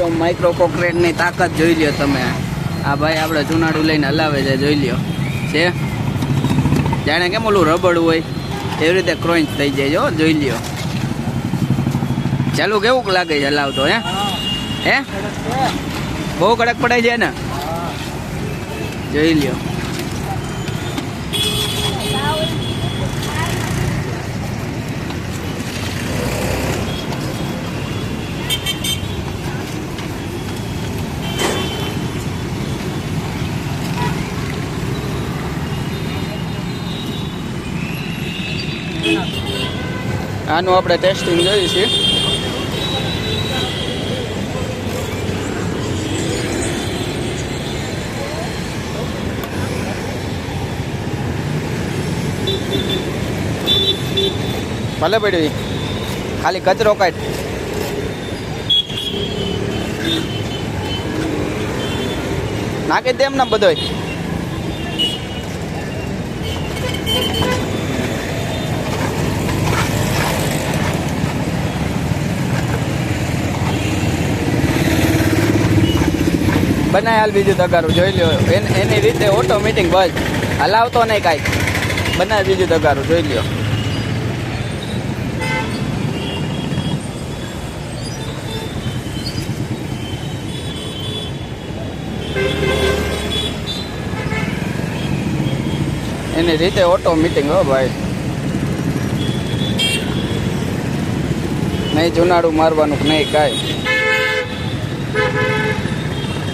Micro કોકરેટની તાકાત જોઈ લ્યો તમે. આ ભાઈ આપણે ચુનાડું લઈને હલાવે છે જોઈ લ્યો. છે? જાણે કેમ ઓલું રબડ હોય? એવી રીતે ક્રોંચ થઈ જાય જો જોઈ લ્યો. ચાલુ કેવું લાગે છે હલાવતો હે? હે? બહુ કડક પડાય છે ને? જોઈ લ્યો. આનું આપણે ટેસ્ટિંગ જોઈએ છીએ ભલે પડ્યું ખાલી કચરો કાઢ. નાખી દે એમને બધોય. બનાય હાલ બીજું તગારું જોઈ લ્યો. એની રીતે ઓટોમેટિક બસ. હલાવતો નહીં કાંઈક બનાય બીજું તગારું જોઈ લ્યો. એની રીતે ઓટોમેટિક હો ભાઈ. નહીં જુનાડું મારવાનું નહીં કાંઈ.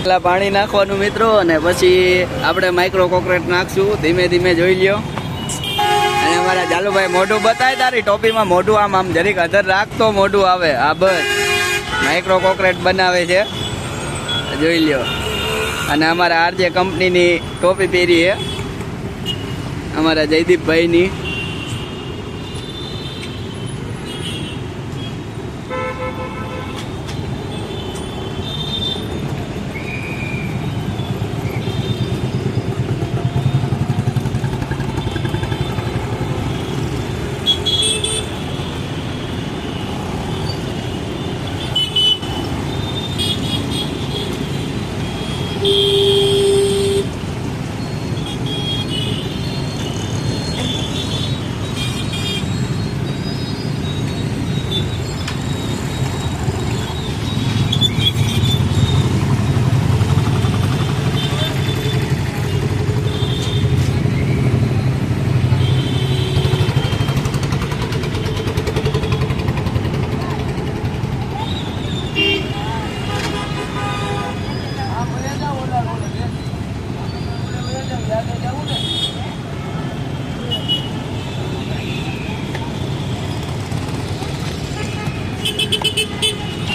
પેલા પાણી નાખવાનું મિત્રો અને પછી આપણે માઇક્રો કોકરેટ નાખશું. ધીમે ધીમે જોઈ લ્યો. અને અમારા જાલુભાઈ મોઢું બતાય તારી ટોપીમાં મોઢું આમ આમ જરીક અધર રાખતો મોઢું આવે. આ બસ. માઇક્રો કોકરેટ બનાવે છે. જોઈ લ્યો. અને અમારા આરજે કંપનીની ટોપી પહેરી છે. અમારા જયદીપભાઈની. Thank you.